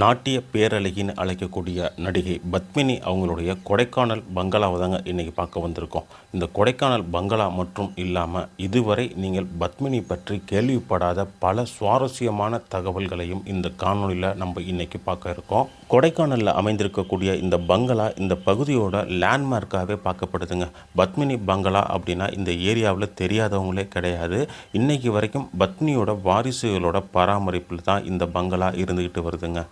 நாட்டிய பேரழகின்னு அழைக்கக்கூடிய நடிகை பத்மினி அவங்களுடைய கொடைக்கானல் பங்களாவை தாங்க இன்றைக்கி பார்க்க வந்திருக்கோம். இந்த கொடைக்கானல் பங்களா மற்றும் இல்லாமல் இதுவரை நீங்கள் பத்மினி பற்றி கேள்விப்படாத பல சுவாரஸ்யமான தகவல்களையும் இந்த காணொளியில் நம்ம இன்றைக்கி பார்க்க இருக்கோம். கொடைக்கானலில் அமைந்திருக்கக்கூடிய இந்த பங்களா இந்த பகுதியோட லேண்ட்மார்க்காகவே பார்க்கப்படுதுங்க. பத்மினி பங்களா அப்படின்னா இந்த ஏரியாவில் தெரியாதவங்களே கிடையாது. இன்னைக்கு வரைக்கும் பத்மினியோட வாரிசுகளோட பராமரிப்பில் தான் இந்த பங்களா இருந்துக்கிட்டு வருதுங்க.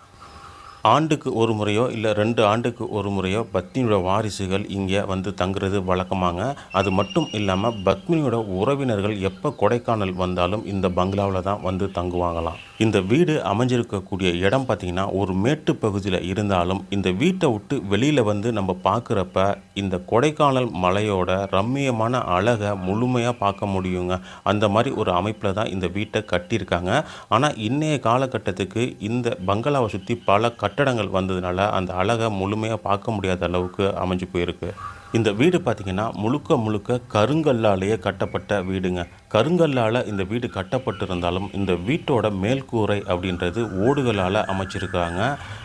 ஆண்டுக்கு ஒரு முறையோ இல்லை ரெண்டு ஆண்டுக்கு ஒரு முறையோ பத்மினியோட வாரிசுகள் இங்கே வந்து தங்குறது வழக்கமாங்க. அது மட்டும் இல்லாமல் பத்மினியோட உறவினர்கள் எப்போ கொடைக்கானல் வந்தாலும் இந்த பங்களாவில் தான் வந்து தங்குவாங்களாம். இந்த வீடு அமைஞ்சிருக்கக்கூடிய இடம் பார்த்திங்கன்னா ஒரு மேட்டு பகுதியில் இருந்தாலும் இந்த வீட்டை விட்டு வெளியில் வந்து நம்ம பார்க்குறப்ப இந்த கொடைக்கானல் மலையோட ரம்மியமான அழகை முழுமையாக பார்க்க முடியுங்க. அந்த மாதிரி ஒரு அமைப்பில் தான் இந்த வீட்டை கட்டியிருக்காங்க. ஆனால் இன்றைய காலகட்டத்துக்கு இந்த பங்களாவை சுற்றி பல கட்டடங்கள் வந்ததுனால அந்த அழகை முழுமையாக பார்க்க முடியாத அளவுக்கு அமைஞ்சு போயிருக்கு. இந்த வீடு பார்த்திங்கன்னா முழுக்க முழுக்க கருங்கல்லாலேயே கட்டப்பட்ட வீடுங்க. கருங்கல்லால் இந்த வீடு கட்டப்பட்டிருந்தாலும் இந்த வீட்டோட மேல்கூரை அப்படின்றது ஓடுகளால் அமைச்சிருக்காங்க.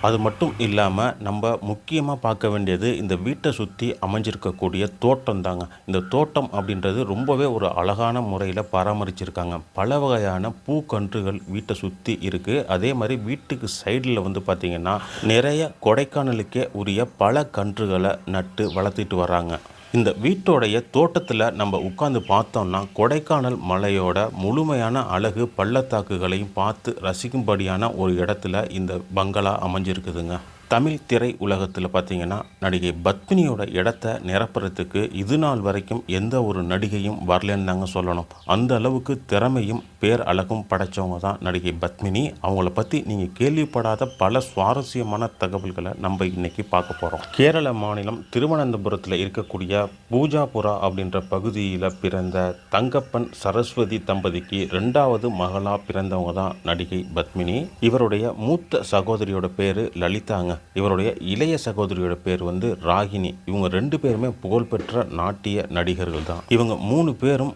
அது மட்டும் இல்லாமல் நம்ம முக்கியமாக பார்க்க வேண்டியது இந்த வீட்டை சுற்றி அமைஞ்சிருக்கக்கூடிய தோட்டம் தாங்க இந்த தோட்டம் அப்படின்றது ரொம்பவே ஒரு அழகான முறையில் பராமரிச்சிருக்காங்க. பல வகையான பூக்கன்றுகள் வீட்டை சுற்றி இருக்குது அதே மாதிரி வீட்டுக்கு சைடில் வந்து பார்த்திங்கன்னா நிறைய கொடைக்கானலுக்கே உரிய பல கன்றுகளை நட்டு வளர்த்திட்டு வராங்க. இந்த வீட்டோடைய தோட்டத்தில் நம்ம உட்காந்து பார்த்தோம்னா கொடைக்கானல் மலையோட முழுமையான அழகு பள்ளத்தாக்குகளையும் பார்த்து ரசிக்கும்படியான ஒரு இடத்துல இந்த பங்களா அமைஞ்சிருக்குதுங்க. தமிழ் திரை உலகத்தில் பார்த்தீங்கன்னா நடிகை பத்மினியோட இடத்த நிரப்புறதுக்கு இது நாள் வரைக்கும் எந்த ஒரு நடிகையும் வரலன்னு தாங்க சொல்லணும். அந்த அளவுக்கு திறமையும் பேர் அழகும் படைச்சவங்க தான் நடிகை பத்மினி. அவங்கள பற்றி நீங்கள் கேள்விப்படாத பல சுவாரஸ்யமான தகவல்களை நம்ம இன்னைக்கு பார்க்க போகிறோம் கேரள மாநிலம் திருவனந்தபுரத்தில் இருக்கக்கூடிய பூஜாபுரா அப்படின்ற பகுதியில் பிறந்த தங்கப்பன் சரஸ்வதி தம்பதிக்கு ரெண்டாவது மகளாக பிறந்தவங்க தான் நடிகை பத்மினி. இவருடைய மூத்த சகோதரியோட பேர் லலிதாங்க. இவருடைய இளைய சகோதரியோட பேர் வந்து ராகினி. இவங்க ரெண்டு பேருமே புகழ்பெற்ற நாட்டிய நடிகர்கள் தான். இவங்க மூணு பேரும்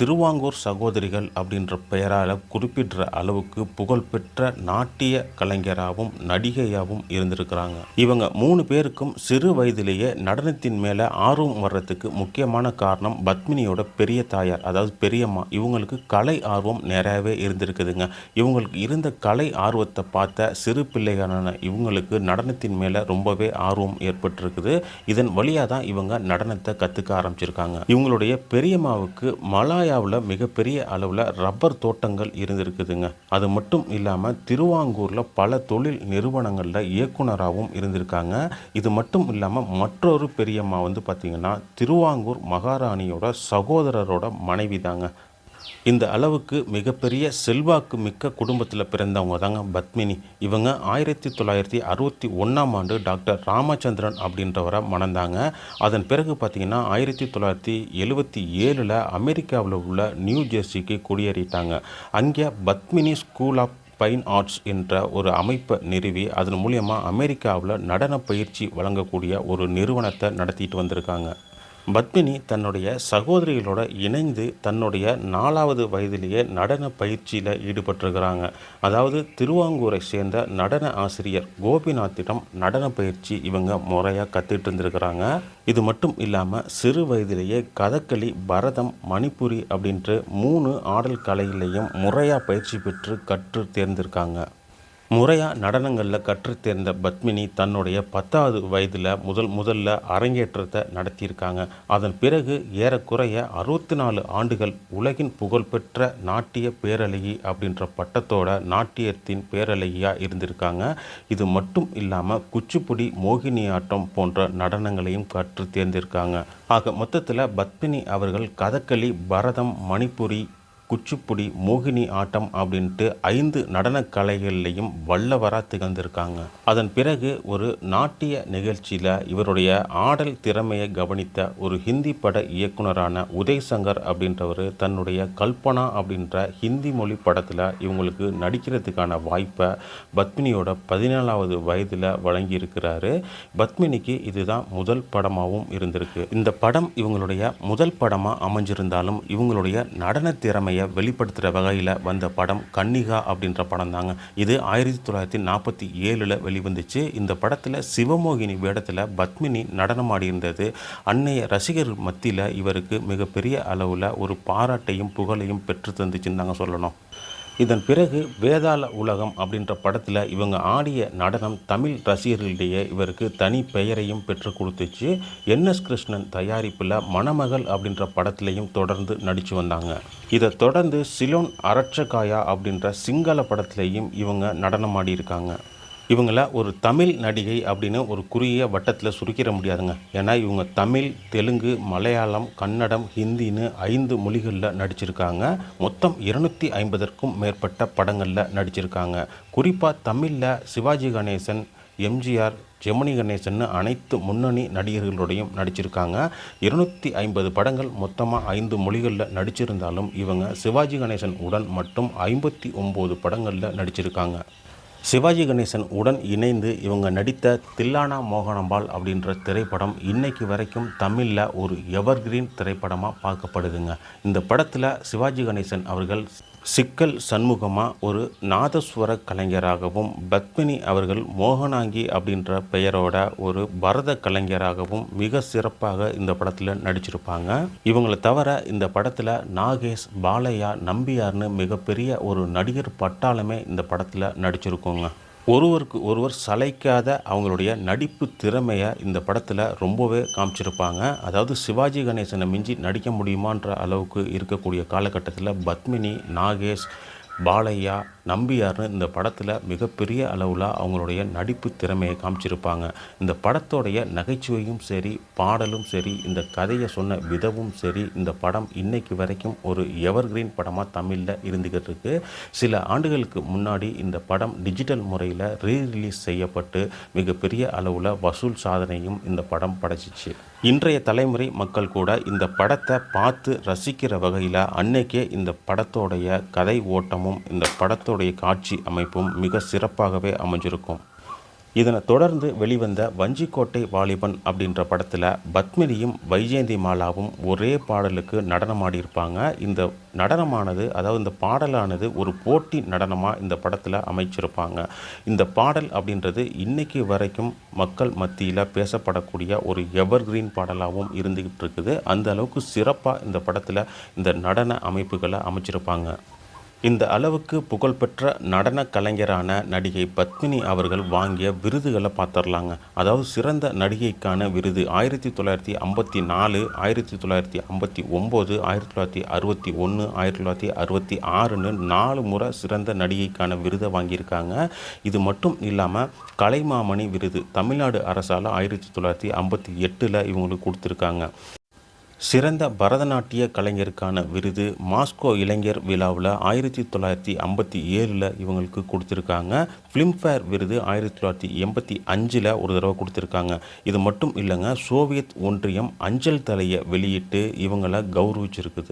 திருவாங்கூர் சகோதரிகள் அப்படின்ற பெயரால் குறிப்பிடுற அளவுக்கு புகழ்பெற்ற நாட்டிய கலைஞராகவும் நடிகையாகவும் இருந்திருக்கிறாங்க. இவங்க மூணு பேருக்கும் சிறு வயதிலேயே நடனத்தின் மேலே ஆர்வம் வர்றதுக்கு முக்கியமான காரணம் பத்மினியோட பெரிய தாயார் அதாவது பெரியம்மா. இவங்களுக்கு கலை ஆர்வம் நிறையவே இருந்திருக்குதுங்க. இவங்களுக்கு இருந்த கலை ஆர்வத்தை பார்த்த சிறு பிள்ளைகளான இவங்களுக்கு நடனத்தின் மேலே ரொம்பவே ஆர்வம் ஏற்பட்டிருக்குது. இதன் வழியாக தான் இவங்க நடனத்தை கற்றுக்க ஆரம்பிச்சிருக்காங்க. இவங்களுடைய பெரியம்மாவுக்கு மலாயாவில் மிகப்பெரிய அளவில் ரப்பர் தோட்டங்கள் இருந்திருக்குதுங்க. அது மட்டும் இல்லாமல் திருவாங்கூரில் பல தொழில் நிறுவனங்களில் இயக்குனராகவும் இருந்திருக்காங்க. இது மட்டும் இல்லாமல் மற்றொரு பெரியம்மா வந்து பார்த்திங்கன்னா திருவாங்கூர் மகாராணியோட சகோதரரோட மனைவி தாங்க இந்த அளவுக்கு மிகப்பெரிய செல்வாக்கு மிக்க குடும்பத்தில் பிறந்தவங்க தாங்க பத்மினி. இவங்க ஆயிரத்தி தொள்ளாயிரத்தி அறுபத்தி ஒன்றாம் ஆண்டு டாக்டர் ராமச்சந்திரன் அப்படின்றவரை மணந்தாங்க. அதன் பிறகு பார்த்திங்கன்னா ஆயிரத்தி தொள்ளாயிரத்தி எழுபத்தி ஏழில் அமெரிக்காவில் உள்ள நியூ ஜெர்சிக்கு குடியேறிட்டாங்க. அங்கே Padmini school of fine arts என்ற ஒரு அமைப்பை நிறுவி அதன் மூலியமாக அமெரிக்காவில் நடன பயிற்சி வழங்கக்கூடிய ஒரு நிறுவனத்தை நடத்திட்டு வந்திருக்காங்க. பத்மினி தன்னுடைய சகோதரிகளோட இணைந்து தன்னுடைய நாலாவது வயதிலேயே நடன பயிற்சியில் ஈடுபட்டிருக்கிறாங்க. அதாவது திருவாங்கூரை சேர்ந்த நடன ஆசிரியர் கோபிநாத்திடம் நடன பயிற்சி இவங்க முறையாக கற்றுட்டு இருந்திருக்கிறாங்க. இது மட்டும் இல்லாமல் சிறு வயதிலேயே கதகளி பரதம் மணிப்புரி அப்படின்ட்டு மூணு ஆடல் கலையிலையும் முறையாக பயிற்சி பெற்று கற்று தேர்ந்திருக்காங்க. முறையாக நடனங்களில் கற்றுத்தேர்ந்த பத்மினி தன்னுடைய பத்தாவது வயதில் முதல் முதல்ல அரங்கேற்றத்தை நடத்தியிருக்காங்க. அதன் பிறகு ஏறக்குறைய அறுபத்தி நாலு ஆண்டுகள் உலகின் புகழ்பெற்ற நாட்டிய பேரழகி அப்படின்ற பட்டத்தோட நாட்டியத்தின் பேரழகியாக இருந்திருக்காங்க. இது மட்டும் இல்லாமல் குச்சிப்புடி மோகினியாட்டம் போன்ற நடனங்களையும் கற்று தேர்ந்திருக்காங்க. ஆக மொத்தத்தில் பத்மினி அவர்கள் கதகளி பரதம் மணிப்புரி குச்சிப்புடி மோகினி ஆட்டம் அப்படின்ட்டு ஐந்து நடன கலைகள்லையும் வல்லவராக திகழ்ந்திருக்காங்க. அதன் பிறகு ஒரு நாட்டிய நிகழ்ச்சியில் இவருடைய ஆடல் திறமையை கவனித்த ஒரு ஹிந்தி பட இயக்குனரான உதய் சங்கர் அப்படின்றவர் தன்னுடைய கல்பனா அப்படின்ற ஹிந்தி மொழி படத்தில் இவங்களுக்கு நடிக்கிறதுக்கான வாய்ப்பை பத்மினியோட பதினேழாவது வயதில் வழங்கியிருக்கிறாரு. பத்மினிக்கு இதுதான் முதல் படமாகவும் இருந்திருக்கு. இந்த படம் இவங்களுடைய முதல் படமாக அமைஞ்சிருந்தாலும் இவங்களுடைய நடன திறமையை திறமையை வெளிப்படுத்துகிற வகையில் வந்த படம் கன்னிகா அப்படின்ற படம் தாங்க இது ஆயிரத்தி தொள்ளாயிரத்தி நாற்பத்தி ஏழில் வெளிவந்துச்சு. இந்த படத்தில் சிவமோகினி வேடத்தில் பத்மினி நடனமாடி இருந்தது அன்னைய ரசிகர் மத்தியில் இவருக்கு மிகப்பெரிய அளவில் ஒரு பாராட்டையும் புகழையும் பெற்று தந்துச்சுன்னு தாங்க சொல்லணும். இதன் பிறகு வேதாள உலகம் அப்படின்ற படத்தில் இவங்க ஆடிய நடனம் தமிழ் ரசிகர்களிடையே இவருக்கு தனி பெயரையும் பெற்று கொடுத்துச்சு. என் எஸ் கிருஷ்ணன் தயாரிப்பில் மணமகள் அப்படின்ற படத்திலையும் தொடர்ந்து நடித்து வந்தாங்க. இதை தொடர்ந்து சிலோன் அரட்சகாயா அப்படின்ற சிங்கள படத்திலையும் இவங்க நடனமாடி இருக்காங்க. இவங்கள ஒரு தமிழ் நடிகை அப்படின்னு ஒரு குறுகிய வட்டத்தில் சுருக்கிட முடியாதுங்க. ஏன்னா இவங்க தமிழ் தெலுங்கு மலையாளம் கன்னடம் ஹிந்தின்னு ஐந்து மொழிகளில் நடிச்சிருக்காங்க. மொத்தம் இருநூத்தி ஐம்பதற்கும் மேற்பட்ட படங்களில் நடிச்சிருக்காங்க. குறிப்பாக தமிழில் சிவாஜி கணேசன் எம்ஜிஆர் ஜெமினி கணேசன் அனைத்து முன்னணி நடிகர்களுடையும் நடிச்சிருக்காங்க. இருநூற்றி ஐம்பது படங்கள் மொத்தமாக ஐந்து மொழிகளில் நடிச்சிருந்தாலும் இவங்க சிவாஜி கணேசன் உடன் மட்டும் ஐம்பத்தி ஒம்பது படங்களில் நடிச்சிருக்காங்க. சிவாஜி கணேசன் உடன் இணைந்து இவங்க நடித்த தில்லானா மோகனம்பாள் அப்படின்ற திரைப்படம் இன்னைக்கு வரைக்கும் தமிழில் ஒரு எவர்கிரீன் திரைப்படமாக பார்க்கப்படுதுங்க. இந்த படத்தில் சிவாஜி கணேசன் அவர்கள் சிக்கல் சண்முகமாக ஒரு நாதஸ்வர கலைஞராகவும் பத்மினி அவர்கள் மோகனாங்கி அப்படின்ற பெயரோட ஒரு பரத கலைஞராகவும் மிக சிறப்பாக இந்த படத்தில் நடிச்சிருப்பாங்க. இவங்களை தவிர இந்த படத்தில் நாகேஷ் பாலையா நம்பியார்னு மிகப்பெரிய ஒரு நடிகர் பட்டாளமே இந்த படத்தில் நடிச்சிருக்கோங்க. ஒருவருக்கு ஒருவர் சளைக்காத அவங்களுடைய நடிப்பு திறமையை இந்த படத்தில் ரொம்பவே காமிச்சிருப்பாங்க. அதாவது சிவாஜி கணேசனை மிஞ்சி நடிக்க முடியுமான்ற அளவுக்கு இருக்கக்கூடிய காலகட்டத்தில் பத்மினி நாகேஷ் பாலையா நம்பியார்னு இந்த படத்தில் மிகப்பெரிய அளவில் அவங்களுடைய நடிப்பு திறமையை காமிச்சிருப்பாங்க. இந்த படத்தோடைய நகைச்சுவையும் சரி பாடலும் சரி இந்த கதையை சொன்ன விதமும் சரி இந்த படம் இன்னைக்கு வரைக்கும் ஒரு எவர்கிரீன் படமாக தமிழில் இருந்துக்கிட்டு இருக்கு. சில ஆண்டுகளுக்கு முன்னாடி இந்த படம் டிஜிட்டல் முறையில் ரீ ரிலீஸ் செய்யப்பட்டு மிகப்பெரிய அளவில் வசூல் சாதனையும் இந்த படம் படைச்சிச்சு. இன்றைய தலைமுறை மக்கள் கூட இந்த படத்தை பார்த்து ரசிக்கிற வகையில் அன்னைக்கே இந்த படத்தோடைய கதை ஓட்டமும் இந்த படத்துடைய காட்சி அமைப்பும் மிக சிறப்பாகவே அமைஞ்சிருக்கும். இதனை தொடர்ந்து வெளிவந்த வஞ்சிக்கோட்டை வாலிபன் அப்படின்ற படத்தில் பத்மினியும் வைஜெயந்தி மாலாவும் ஒரே பாடலுக்கு நடனமாடியிருப்பாங்க. இந்த நடனமானது அதாவது இந்த பாடலானது ஒரு போட்டி நடனமாக இந்த படத்தில் அமைச்சிருப்பாங்க. இந்த பாடல் அப்படின்றது இன்னைக்கு வரைக்கும் மக்கள் மத்தியில் பேசப்படக்கூடிய ஒரு எவர்கிரீன் பாடலாகவும் இருந்துக்கிட்டு இருக்குது. அந்த அளவுக்கு சிறப்பாக இந்த படத்தில் இந்த நடன அமைப்புகளை அமைச்சிருப்பாங்க. இந்த அளவுக்கு புகழ்பெற்ற நடன கலைஞரான நடிகை பத்மினி அவர்கள் வாங்கிய விருதுகளை பார்த்துடலாங்க. அதாவது சிறந்த நடிகைக்கான விருது ஆயிரத்தி தொள்ளாயிரத்தி ஐம்பத்தி நாலு ஆயிரத்தி தொள்ளாயிரத்தி ஐம்பத்தி ஒம்பது ஆயிரத்தி தொள்ளாயிரத்தி அறுபத்தி ஒன்று ஆயிரத்தி தொள்ளாயிரத்தி அறுபத்தி ஆறுன்னு நாலு முறை சிறந்த நடிகைக்கான விருதை வாங்கியிருக்காங்க. இது மட்டும் இல்லாமல் கலைமாமணி விருது தமிழ்நாடு அரசால் ஆயிரத்தி தொள்ளாயிரத்தி ஐம்பத்தி எட்டில் இவங்களுக்கு கொடுத்துருக்காங்க. சிறந்த பரதநாட்டிய கலைஞருக்கான விருது மாஸ்கோ இளைஞர் விழாவில் ஆயிரத்தி தொள்ளாயிரத்தி ஐம்பத்தி ஏழில் இவங்களுக்கு கொடுத்துருக்காங்க. ஃபிலிம்ஃபேர் விருது ஆயிரத்தி தொள்ளாயிரத்தி எண்பத்தி அஞ்சில் ஒரு தடவை கொடுத்துருக்காங்க. இது மட்டும் இல்லைங்க சோவியத் ஒன்றியம் அஞ்சல் தலையை வெளியிட்டு இவங்களை கௌரவிச்சிருக்குது.